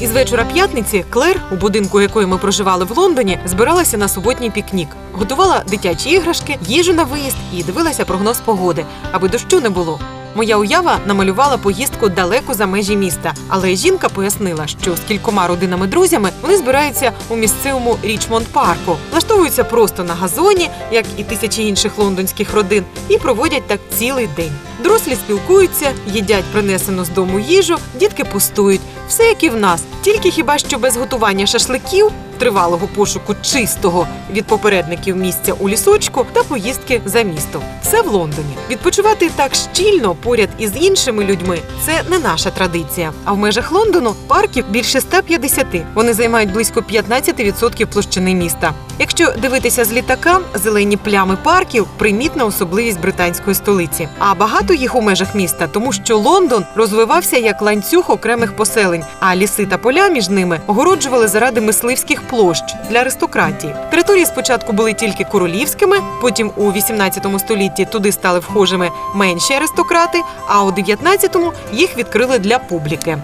Із вечора п'ятниці Клер, у будинку якої ми проживали в Лондоні, збиралася на суботній пікнік, готувала дитячі іграшки, їжу на виїзд і дивилася прогноз погоди, аби дощу не було. Моя уява намалювала поїздку далеко за межі міста, але жінка пояснила, що з кількома родинами-друзями вони збираються у місцевому Річмонд парку, влаштовуються просто на газоні, як і тисячі інших лондонських родин, і проводять так цілий день. Дорослі спілкуються, їдять принесену з дому їжу, дітки пустують. Все як і в нас, тільки хіба що без готування шашликів, тривалого пошуку чистого від попередників місця у лісочку та поїздки за місто. Все в Лондоні. Відпочивати так щільно поряд із іншими людьми це не наша традиція. А в межах Лондону парків більше 150. Вони займають близько 15% площини міста. Якщо дивитися з літака, зелені плями парків примітна особливість британської столиці. А багато їх у межах міста, тому що Лондон розвивався як ланцюг окремих поселень, а ліси та поля між ними огороджували заради мисливських площ для аристократії. Території спочатку були тільки королівськими, потім у 18 столітті туди стали вхожими менші аристократи, а у 19-му їх відкрили для публіки.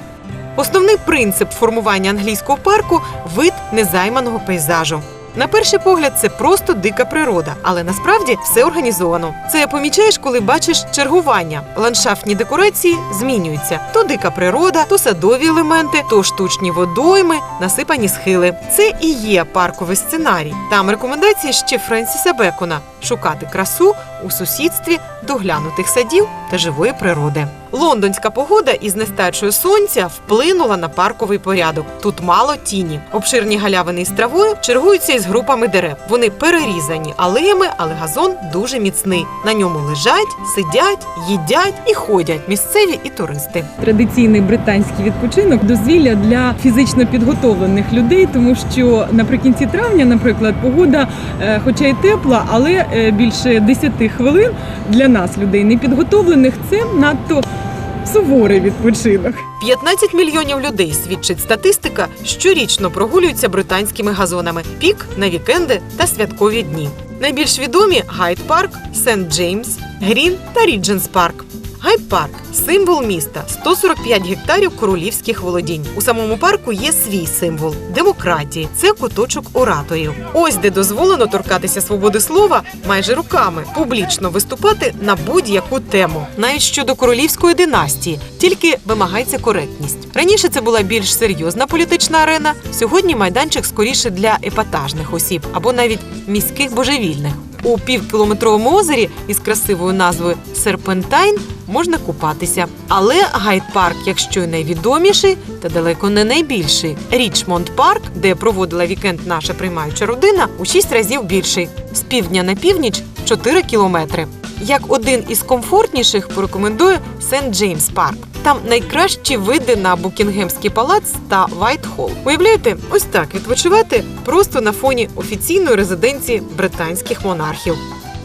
Основний принцип формування англійського парку вид незайманого пейзажу. На перший погляд, це просто дика природа, але насправді все організовано. Це помічаєш, коли бачиш чергування. Ландшафтні декорації змінюються: то дика природа, то садові елементи, то штучні водойми, насипані схили. Це і є парковий сценарій. Там рекомендації ще Френсіса Бекона шукати красу у сусідстві доглянутих садів та живої природи. Лондонська погода із нестачею сонця вплинула на парковий порядок. Тут мало тіні. Обширні галявини із травою чергуються із групами дерев. Вони перерізані алеями, але газон дуже міцний. На ньому лежать, сидять, їдять і ходять місцеві і туристи. традиційний британський відпочинок дозвілля для фізично підготовлених людей, тому що наприкінці травня, наприклад, погода, е, хоча й тепла, але е, більше 10 хвилин для нас, людей непідготовлених, це надто суворий відпочинок. 15 мільйонів людей свідчить статистика, щорічно прогулюються британськими газонами, пік на вікенди та святкові дні. Найбільш відомі Гайд Парк, Сент Джеймс, Грін та Рідженс Парк. Гайд Парк символ міста 145 гектарів королівських володінь. У самому парку є свій символ демократії. Це куточок ораторів. Ось де дозволено торкатися свободи слова майже руками, публічно виступати на будь-яку тему, навіть щодо королівської династії, тільки вимагається коректність. Раніше це була більш серйозна політична арена. Сьогодні майданчик скоріше для епатажних осіб або навіть міських божевільних. У півкілометровому озері із красивою назвою Серпентайн можна купатися. Але гайд-парк, якщо й найвідоміший, та далеко не найбільший. Річмонд парк, де проводила вікенд наша приймаюча родина, у шість разів більший. З півдня на північ 4 кілометри. Як один із комфортніших порекомендую Сент Джеймс Парк. Там найкращі види на Букінгемський палац та Вайтхол. Уявляєте, ось так відпочивати просто на фоні офіційної резиденції британських монархів.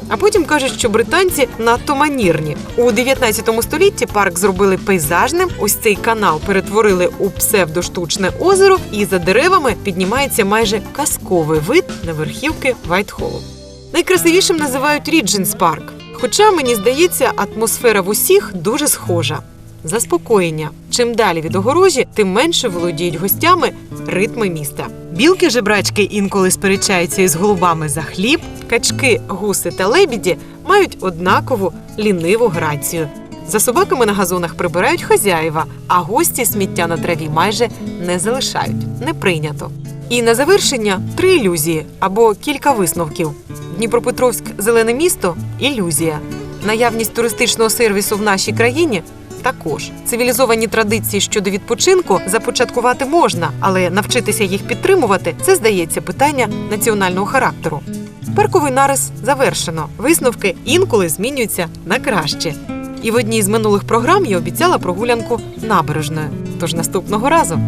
А потім кажуть, що британці надто манірні. У 19 столітті парк зробили пейзажним. Ось цей канал перетворили у псевдоштучне озеро, і за деревами піднімається майже казковий вид на верхівки Вайтхолу. Найкрасивішим називають Рідженс Парк. Хоча мені здається, атмосфера в усіх дуже схожа. Заспокоєння. Чим далі від огорожі, тим менше володіють гостями ритми міста. Білки жебрачки інколи сперечаються із голубами за хліб. Качки, гуси та лебіді мають однакову ліниву грацію. За собаками на газонах прибирають хазяїва, а гості сміття на траві майже не залишають. Не прийнято. І на завершення три ілюзії або кілька висновків. Дніпропетровськ зелене місто ілюзія. Наявність туристичного сервісу в нашій країні також цивілізовані традиції щодо відпочинку започаткувати можна, але навчитися їх підтримувати це здається питання національного характеру. Парковий нарис завершено. Висновки інколи змінюються на краще. І в одній з минулих програм я обіцяла прогулянку набережною. Тож наступного разу